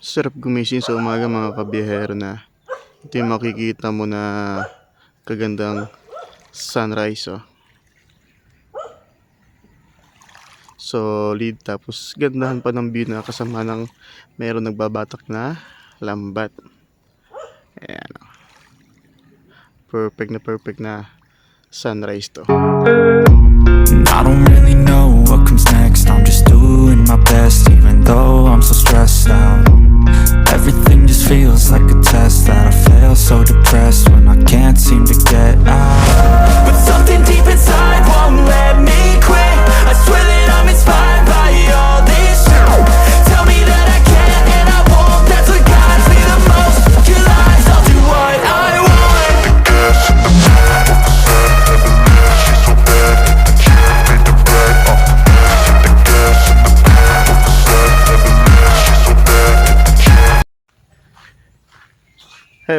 Sarap gumising sa umaga mga kabiyahero na ito yung makikita mo na kagandang sunrise oh. Solid tapos gandahan pa ng view na kasama ng meron nagbabatak na lambat. Ayan oh. Perfect na perfect na sunrise to. I don't really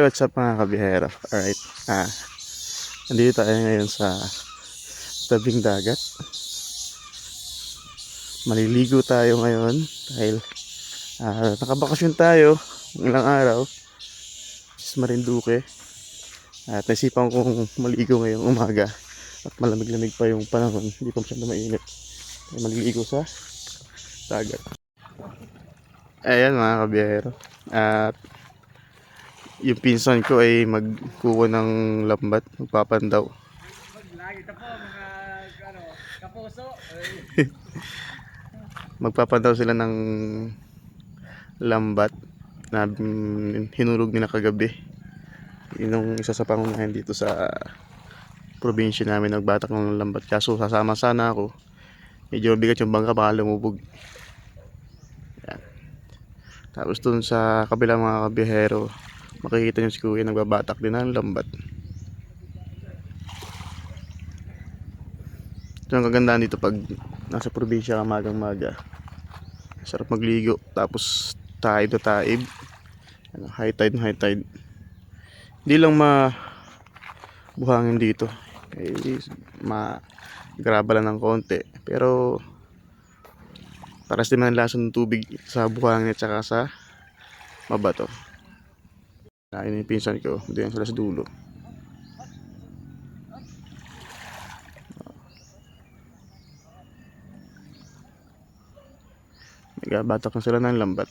Hey, what's up mga kabihero? Alright, ah, nandito tayo ngayon sa tabing dagat. Maliligo tayo ngayon dahil ah, nakabakasyon tayo ng ilang araw sa Marinduque. At naisipan kong maligo ngayong umaga at malamig-lamig pa yung panahon, hindi pa masyadong mainit. Ay maliligo sa dagat. Ayan mga kabiyero. At yung pinsan ko ay magkuha ng lambat, magpapandaw. Magpapandaw sila ng lambat na mm, hinulog nila kagabi. Yun isa sa pangunahin dito sa probinsya namin nagbatak ng lambat. Kaso sasama sana ako. Medyo mabigat yung bangka baka lumubog. Yan. Tapos dun sa kabilang mga kabihero, makikita nyo si kuya nagbabatak din ng lambat. Ito ang kagandahan dito pag nasa probinsya ka magang maga. Sarap magligo. Tapos taib na taib. Ano, high tide high tide. Hindi lang ma buhangin dito. Eh, ma graba lang ng konti. Pero paras din man ang lasa ng tubig sa buhangin at saka sa mabato. Ayun yung pinsan ko. Doon sila sa dulo. Nagabatak na sila ng lambat.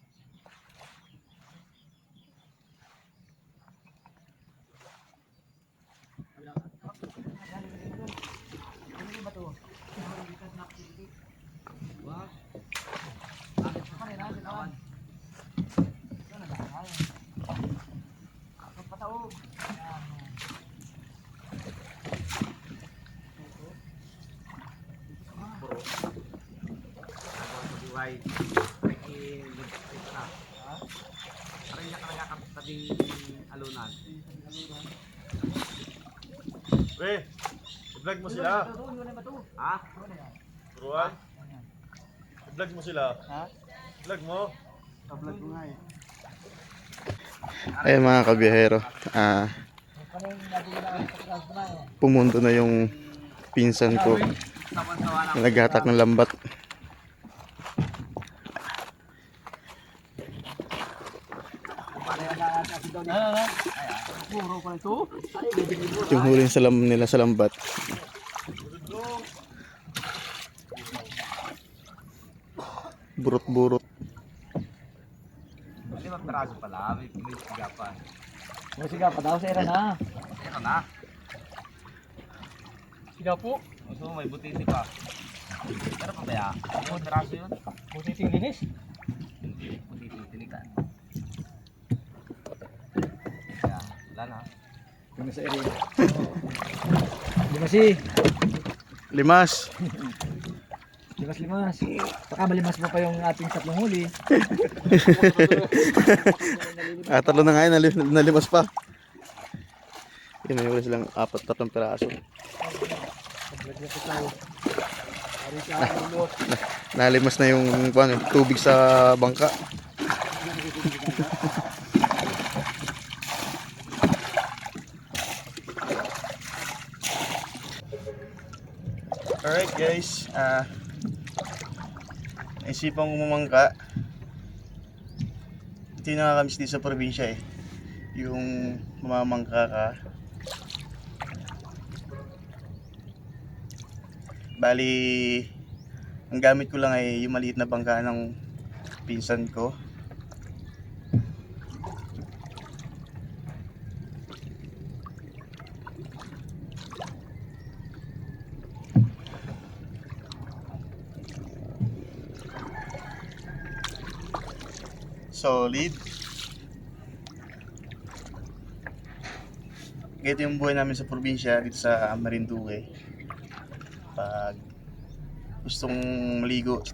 Buhay. Ito na. Parang niya kaya katabing alunan. Pre, Vlog mo sila. Ha? Turuan. Vlog mo sila. Ha? Vlog mo. Vlog ko nga eh. Ay mga kabiyahero. Ah, pumunto na yung pinsan ko naghatak ng lambat. Ano, ano? Pa ito? Yung huli sa lam nila sa lambat. Burot-burot. Hindi magperaso pala, may, may sigapan. O, sige pa daw, sira na. Ito na. Sige po. Gusto mo may butiti pa. Pero pa kaya? Ano yung peraso yun? Buti linis. Kaya, wala na. Limas sa area. Limas si. Limas. Limas limas. Baka malimas mo pa yung ating tatlong huli. Ah, talo na nga yun, nali- nalimas pa. Yun, may huli silang apat tatlong peraso. Nalimas na yung ano, tubig sa bangka. Alright guys, ah naisipan ko mamangka. Ito yung nakakamiss dito sa probinsya eh. Yung mamamangka ka. Bali, ang gamit ko lang ay yung maliit na bangka ng pinsan ko. Solid. Ganito yung buhay namin sa probinsya dito sa Marinduque. Pag gustong maligo,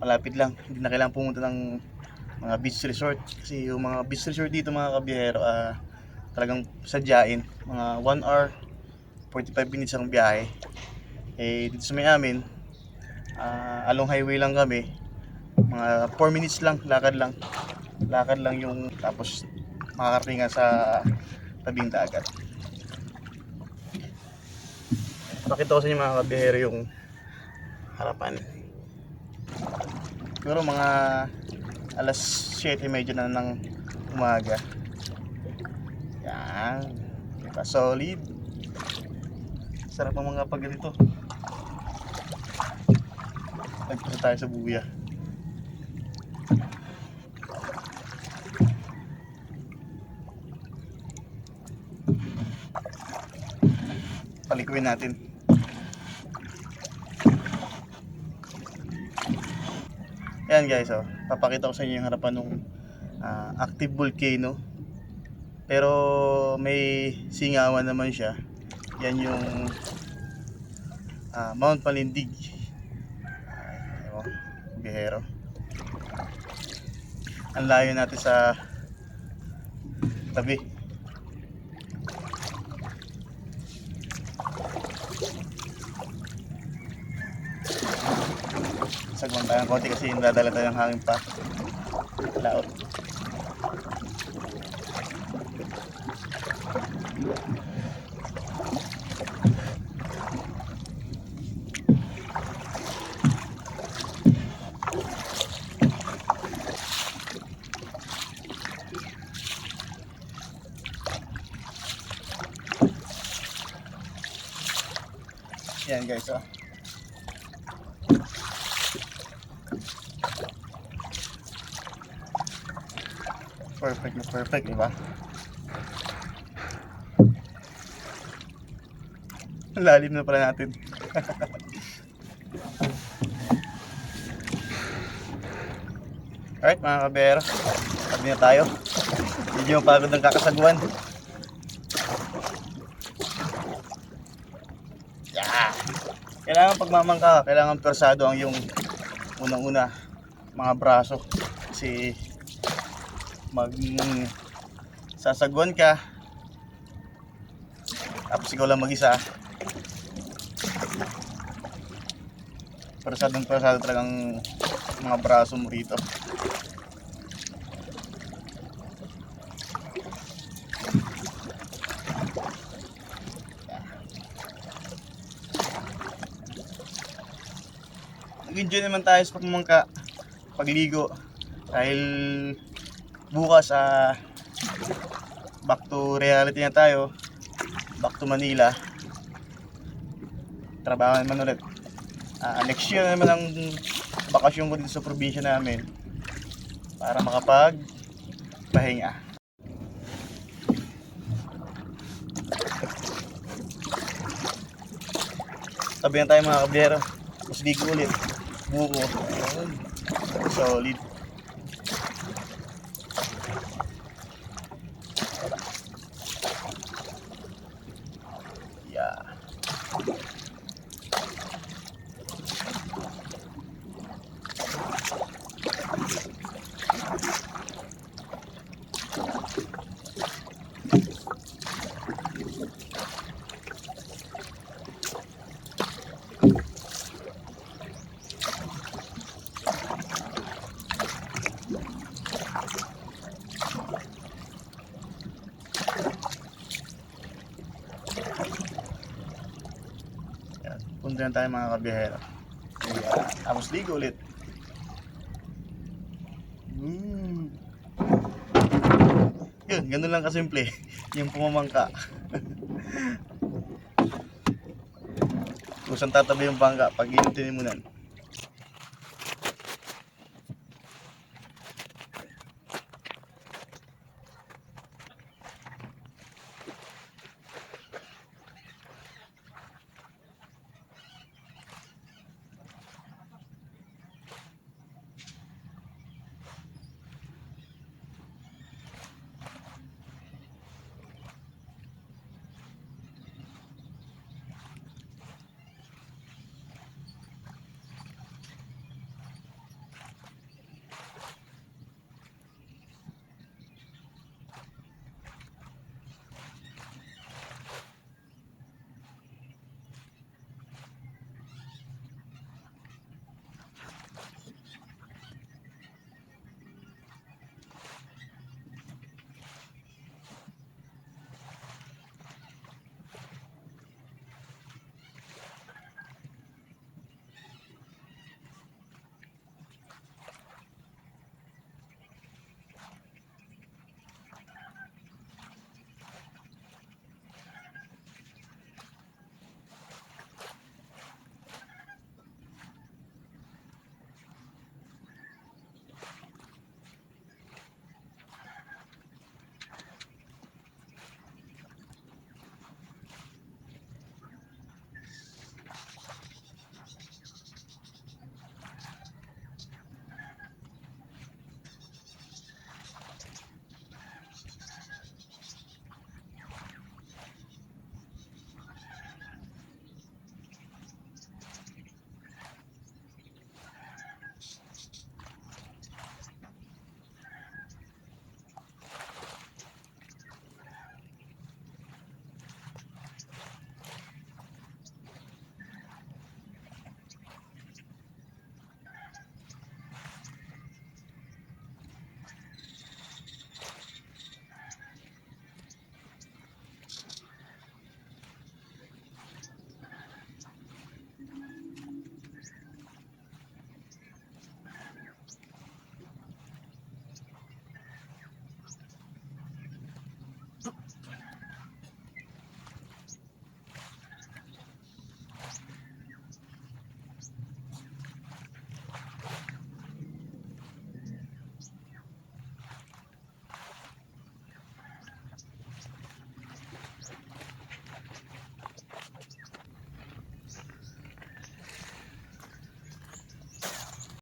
malapit lang. Hindi na kailangan pumunta ng mga beach resort. Kasi yung mga beach resort dito mga kabiyahero, ah, talagang sadyain. Mga 1 hour, 45 minutes ang biyahe. Eh, dito sa may amin, ah, along highway lang kami. Mga 4 minutes lang, lakad lang. Lakad lang yung tapos makakarating ka sa tabing dagat. Pakita ko sa inyo mga kabihero yung harapan. Siguro mga alas 7.30 na ng umaga. Yan. Diba? Solid. Sarap ang mga pag ganito. Nagpunta tayo sa buya. Palikuin natin. Ayan guys, oh. papakita ko sa inyo yung harapan ng active volcano. Pero may singawan naman siya. Yan yung ah, Mount Palindig. Oh, bihero. Ang layo natin sa tabi. Sagwan tayo ng konti kasi nadala tayo ng hangin pa. Laot. Yan guys, oh. Perfect na perfect, di ba? Lalim na pala natin. Alright mga kabero, sabi na tayo. Medyo mapagod ng kakasagwan. Yeah! Kailangan pagmamangka, kailangan persado ang yung unang-una mga braso. Kasi mag sasagwan ka tapos ikaw lang mag-isa Parasadong parasado talagang mga braso mo rito. Nag-enjoy naman tayo sa pagmamangka, pagligo. Dahil bukas ah back to reality na tayo. Back to Manila. Trabaho naman ulit. Ah, next year naman ang bakasyon ko dito sa probinsya namin para makapag pahinga. Sabihan tayo mga kabyero. Mas ligo ulit. Buko. Solid. Yeah. Na tayo mga kabiyahero. Yeah. Tapos ligo ulit. Mm. Yun, ganun lang kasimple. Yung pumamangka. Kung saan tatabi yung bangka, pag inutin mo nun.